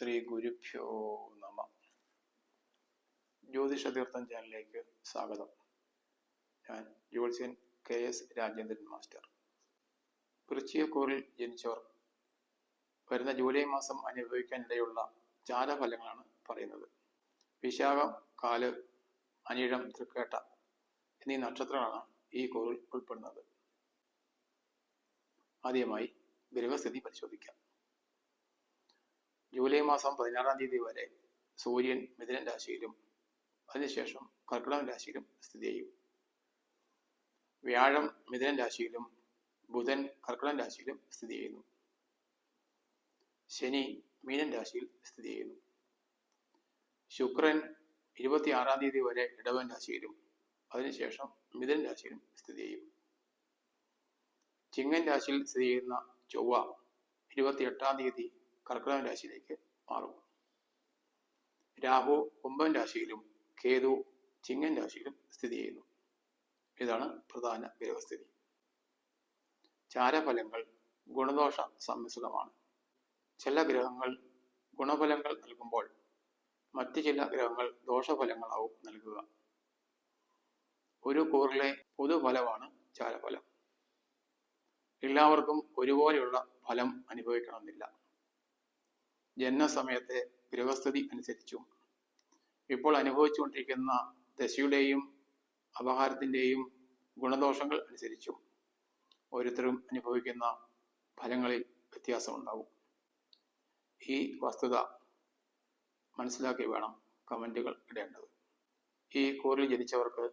ശ്രീ ഗുരുഭ്യോ നമ. ജ്യോതിഷ തീർത്ഥം ചാനലിലേക്ക് സ്വാഗതം. ഞാൻ ജ്യോത്സ്യൻ കെ എസ് രാജേന്ദ്രൻ മാസ്റ്റർ. വൃശ്ചികക്കൂറിൽ ജനിച്ചവർ. വരുന്ന ജൂലൈ മാസം അനുഭവിക്കാനിടയുള്ള ജാലഫലങ്ങളാണ് പറയുന്നത്. വിശാഖം കാൽ അനിഴം തൃക്കേട്ട എന്നീ നക്ഷത്രങ്ങളാണ് ഈ കൂറിൽ ഉൾപ്പെടുന്നത്. ആദ്യമായി ഗ്രഹസ്ഥിതി പരിശോധിക്കാം. ജൂലൈ മാസം പതിനാറാം തീയതി വരെ സൂര്യൻ മിഥുനൻ രാശിയിലും അതിനുശേഷം കർക്കിടകം രാശിയിലും സ്ഥിതി ചെയ്യും. വ്യാഴം മിഥുനൻ രാശിയിലും ബുധൻ കർക്കിടകം രാശിയിലും സ്ഥിതി ചെയ്യുന്നു. ശനി മീനൻ രാശിയിൽ സ്ഥിതി ചെയ്യുന്നു. ശുക്രൻ ഇരുപത്തിയാറാം തീയതി വരെ ഇടവൻ രാശിയിലും അതിനുശേഷം മിഥുനൻ രാശിയിലും സ്ഥിതി ചെയ്യും. ചിങ്ങൻ രാശിയിൽ സ്ഥിതി ചെയ്യുന്ന ചൊവ്വ ഇരുപത്തിയെട്ടാം തീയതി കർക്കിടകം രാശിയിലേക്ക് മാറും. രാഹു കുംഭൻ രാശിയിലും കേതു ചിങ്ങൻ രാശിയിലും സ്ഥിതി ചെയ്യുന്നു. ഇതാണ് പ്രധാന ഗ്രഹസ്ഥിതി ചാരഫലങ്ങൾ ഗുണദോഷ സമ്മിശ്രിതമാണ് ചില ഗ്രഹങ്ങൾ ഗുണഫലങ്ങൾ നൽകുമ്പോൾ മറ്റ് ചില ഗ്രഹങ്ങൾ ദോഷഫലങ്ങളാവും നൽകുക. ഒരു കൂറിലെ പൊതുഫലമാണ് ചാരഫലം. എല്ലാവർക്കും ഒരുപോലെയുള്ള ഫലം അനുഭവിക്കണമെന്നില്ല. ജനനസമയത്തെ ഗൃഹസ്ഥിതി അനുസരിച്ചും. ഇപ്പോൾ അനുഭവിച്ചുകൊണ്ടിരിക്കുന്ന ദശയുടെയും അപഹാരത്തിന്റെയും ഗുണദോഷങ്ങൾ അനുസരിച്ചും ഓരോരുത്തരും അനുഭവിക്കുന്ന ഫലങ്ങളിൽ വ്യത്യാസമുണ്ടാവും. ഈ വസ്തുത മനസ്സിലാക്കി വേണം കമന്റുകൾ ഇടേണ്ടത്. ഈ കൂറിൽ ജനിച്ചവർക്ക്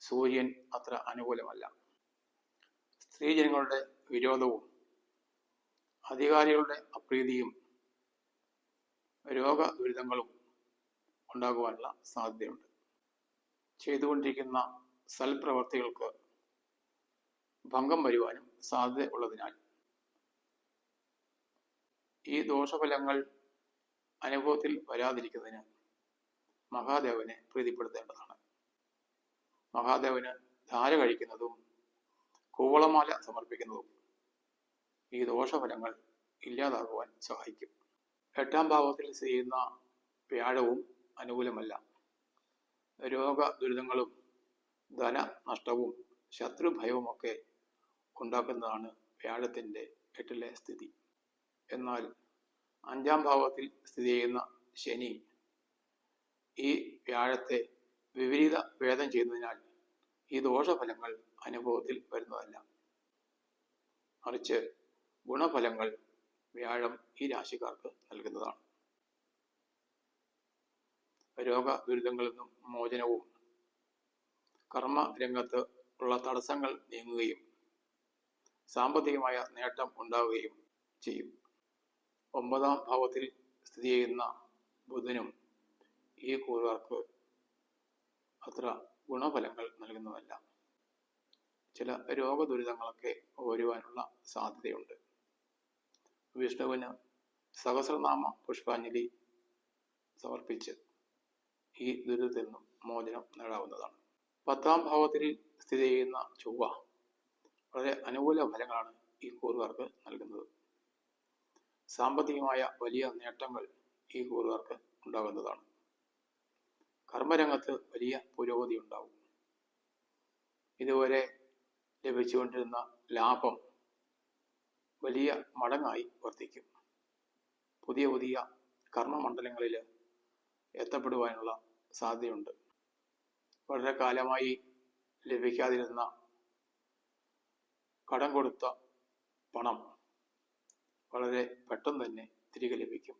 സൂര്യൻ അത്ര അനുകൂലമല്ല. സ്ത്രീജനങ്ങളുടെ വിരോധവും അധികാരികളുടെ അപ്രീതിയും രോഗ ദുരിതങ്ങളും ഉണ്ടാകുവാനുള്ള സാധ്യതയുണ്ട്. ചെയ്തുകൊണ്ടിരിക്കുന്ന സൽപ്രവർത്തികൾക്ക് ഭംഗം വരുവാനും സാധ്യത ഉള്ളതിനാൽ ഈ ദോഷഫലങ്ങൾ അനുഭവത്തിൽ വരാതിരിക്കുന്നതിന് മഹാദേവനെ പ്രീതിപ്പെടുത്തേണ്ടതാണ്. മഹാദേവന് ധാര കഴിക്കുന്നതും കൂവളമാല സമർപ്പിക്കുന്നതും ഈ ദോഷഫലങ്ങൾ ഇല്ലാതാകുവാൻ സഹായിക്കും. എട്ടാം ഭാവത്തിൽ ചെയ്യുന്ന വ്യാഴവും അനുകൂലമല്ല. രോഗ ദുരിതങ്ങളും ധന നഷ്ടവും ശത്രുഭയവുമൊക്കെ ഉണ്ടാക്കുന്നതാണ് വ്യാഴത്തിന്റെ എട്ടിലെ സ്ഥിതി. എന്നാൽ അഞ്ചാം ഭാവത്തിൽ സ്ഥിതി ചെയ്യുന്ന ശനി ഈ വ്യാഴത്തെ വിപരീത ഭേദം ചെയ്യുന്നതിനാൽ ഈ ദോഷഫലങ്ങൾ അനുഭവത്തിൽ വരുന്നതല്ല. മറിച്ച് ഗുണഫലങ്ങൾ വ്യാഴം ഈ രാശിക്കാർക്ക് നൽകുന്നതാണ്. രോഗ ദുരിതങ്ങളിൽ നിന്നും മോചനവും കർമ്മ രംഗത്ത് ഉള്ള തടസ്സങ്ങൾ നീങ്ങുകയും സാമ്പത്തികമായ നേട്ടം ഉണ്ടാവുകയും ചെയ്യും. ഒമ്പതാം ഭാവത്തിൽ സ്ഥിതി ചെയ്യുന്ന ബുധനും ഈ കൂറുകാർക്ക് അത്ര ഗുണഫലങ്ങൾ നൽകുന്നതല്ല. ചില രോഗദുരിതങ്ങളൊക്കെ വരുവാനുള്ള സാധ്യതയുണ്ട്. വിഷ്ണുവിന് സഹസ്രനാമ പുഷ്പാഞ്ജലി സമർപ്പിച്ച് ഈ ദുരിതത്തിൽ നിന്നും മോചനം നേടാവുന്നതാണ്. പത്താം ഭാവത്തിൽ സ്ഥിതി ചെയ്യുന്ന ചൊവ്വ വളരെ അനുകൂല ഫലങ്ങളാണ് ഈ കൂറുകാർക്ക് നൽകുന്നത്. സാമ്പത്തികമായ വലിയ നേട്ടങ്ങൾ ഈ കൂറുകാർക്ക് ഉണ്ടാകുന്നതാണ്. കർമ്മരംഗത്ത് വലിയ പുരോഗതി ഉണ്ടാവും ഇതുവരെ ലഭിച്ചുകൊണ്ടിരുന്ന ലാഭം വലിയ മടങ്ങായി വർദ്ധിക്കും പുതിയ പുതിയ കർമ്മമണ്ഡലങ്ങളിൽ എത്തപ്പെടുവാനുള്ള സാധ്യതയുണ്ട്. വളരെ കാലമായി ലഭിക്കാതിരുന്ന കടം കൊടുത്ത പണം വളരെ പെട്ടെന്ന് തന്നെ തിരികെ ലഭിക്കും.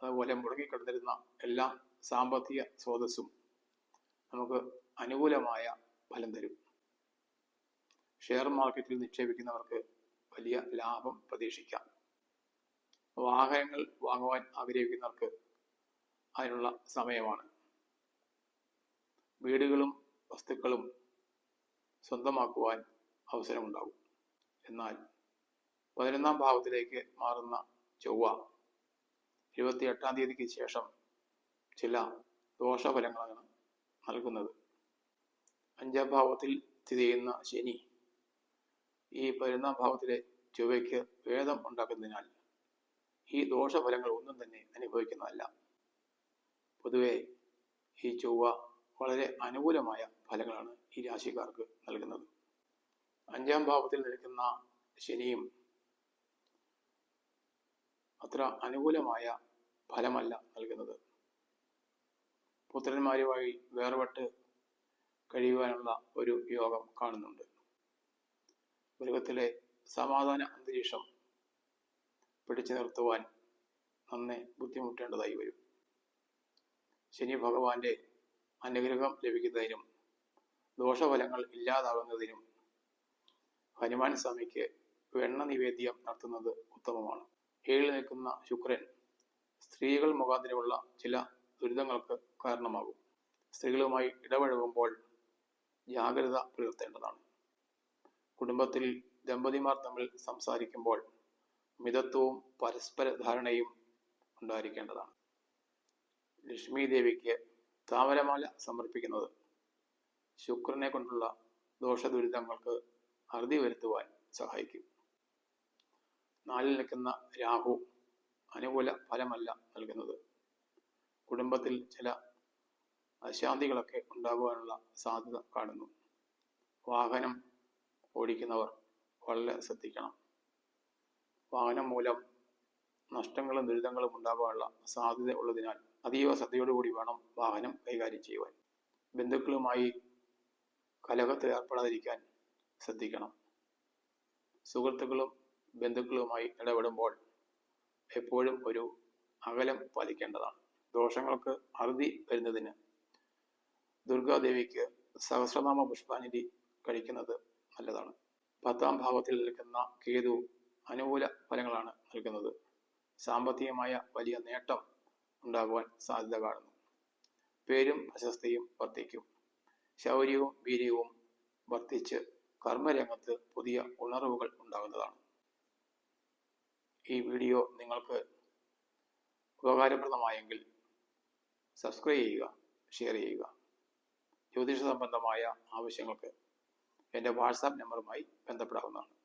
അതുപോലെ മുടങ്ങിക്കിടന്നിരുന്ന എല്ലാ സാമ്പത്തിക സ്രോതസ്സും നമുക്ക് അനുകൂലമായ ഫലം തരും. ഷെയർ മാർക്കറ്റിൽ നിക്ഷേപിക്കുന്നവർക്ക് വലിയ ലാഭം പ്രതീക്ഷിക്കാം. വാഹനങ്ങൾ വാങ്ങുവാൻ ആഗ്രഹിക്കുന്നവർക്ക് അതിനുള്ള സമയമാണ്. വീടുകളും വസ്തുക്കളും സ്വന്തമാക്കുവാൻ അവസരമുണ്ടാകും. എന്നാൽ പതിനൊന്നാം ഭാവത്തിലേക്ക് മാറുന്ന ചൊവ്വ ഇരുപത്തി എട്ടാം തീയതിക്ക് ശേഷം ചില ദോഷഫലങ്ങളാണ് നൽകുന്നത്. അഞ്ചാം ഭാവത്തിൽ സ്ഥിതി ചെയ്യുന്ന ശനി ഈ പതിനൊന്നാം ഭാവത്തിലെ ചൊവ്വയ്ക്ക് ഭേദം ഉണ്ടാക്കുന്നതിനാൽ ഈ ദോഷഫലങ്ങൾ ഒന്നും തന്നെ അനുഭവിക്കുന്നതല്ല. പൊതുവെ ഈ ചൊവ്വ വളരെ അനുകൂലമായ ഫലങ്ങളാണ് ഈ രാശിക്കാർക്ക് നൽകുന്നത്. അഞ്ചാം ഭാവത്തിൽ നിൽക്കുന്ന ശനിയും അത്ര അനുകൂലമായ ഫലമല്ല നൽകുന്നത്. പുത്രന്മാരുമായി വേർപെട്ട് കഴിയുവാനുള്ള ഒരു യോഗം കാണുന്നുണ്ട്. ഗൃഹത്തിലെ സമാധാന അന്തരീക്ഷം പിടിച്ചു നിർത്തുവാൻ നന്നെ ബുദ്ധിമുട്ടേണ്ടതായി വരും. ശനി ഭഗവാന്റെ അനുഗ്രഹം ലഭിക്കുന്നതിനും ദോഷഫലങ്ങൾ ഇല്ലാതാകുന്നതിനും ഹനുമാൻ സ്വാമിക്ക് വെണ്ണ നിവേദ്യം നടത്തുന്നത് ഉത്തമമാണ്. ഏഴിൽ നിൽക്കുന്ന ശുക്രൻ സ്ത്രീകൾ മുഖാന്തരമുള്ള ചില ദുരിതങ്ങൾക്ക് കാരണമാകും. സ്ത്രീകളുമായി ഇടപഴകുമ്പോൾ ജാഗ്രത പുലർത്തേണ്ടതാണ്. കുടുംബത്തിൽ ദമ്പതിമാർ തമ്മിൽ സംസാരിക്കുമ്പോൾ മിതത്വവും പരസ്പര ധാരണയും ഉണ്ടായിരിക്കേണ്ടതാണ്. ലക്ഷ്മി ദേവിക്ക് താമരമാല സമർപ്പിക്കുന്നത് ശുക്രനെ കൊണ്ടുള്ള ദോഷദുരിതങ്ങൾക്ക് അറുതി വരുത്തുവാൻ സഹായിക്കും. നാലിൽ നിൽക്കുന്ന രാഹു അനുകൂല ഫലമല്ല നൽകുന്നത്. കുടുംബത്തിൽ ചില അശാന്തികളൊക്കെ ഉണ്ടാകുവാനുള്ള സാധ്യത കാണുന്നു. വാഹനം ഓടിക്കുന്നവർ വളരെ ശ്രദ്ധിക്കണം. വാഹനം മൂലം നഷ്ടങ്ങളും ദുരിതങ്ങളും ഉണ്ടാകാനുള്ള സാധ്യത ഉള്ളതിനാൽ അതീവ ശ്രദ്ധയോടുകൂടി വേണം വാഹനം കൈകാര്യം ചെയ്യുവാൻ. ബന്ധുക്കളുമായി കലഹത്തിൽ ഏർപ്പെടാതിരിക്കാൻ ശ്രദ്ധിക്കണം. സുഹൃത്തുക്കളും ബന്ധുക്കളുമായി ഇടപെടുമ്പോൾ എപ്പോഴും ഒരു അകലം പാലിക്കേണ്ടതാണ്. ദോഷങ്ങൾക്ക് അറുതി വരുന്നതിന് ദുർഗാദേവിക്ക് സഹസ്രനാമ പുഷ്പാഞ്ജലി കഴിക്കുന്നത് നല്ലതാണ്. പത്താം ഭാവത്തിൽ നിൽക്കുന്ന കേതു അനുകൂല ഫലങ്ങളാണ് നൽകുന്നത്. സാമ്പത്തികമായ വലിയ നേട്ടം ഉണ്ടാകുവാൻ സാധ്യത കാണുന്നു. പേരും പ്രശസ്തിയും വർദ്ധിക്കും. ശൗര്യവും വീര്യവും വർദ്ധിച്ച് കർമ്മരംഗത്ത് പുതിയ ഉണർവുകൾ ഉണ്ടാകുന്നതാണ്. ഈ വീഡിയോ നിങ്ങൾക്ക് ഉപകാരപ്രദമായെങ്കിൽ സബ്സ്ക്രൈബ് ചെയ്യുക ഷെയർ ചെയ്യുക. ജ്യോതിഷ സംബന്ധമായ ആവശ്യങ്ങൾക്ക് എന്റെ വാട്സാപ്പ് നമ്പറുമായി ബന്ധപ്പെടാവുന്നതാണ്.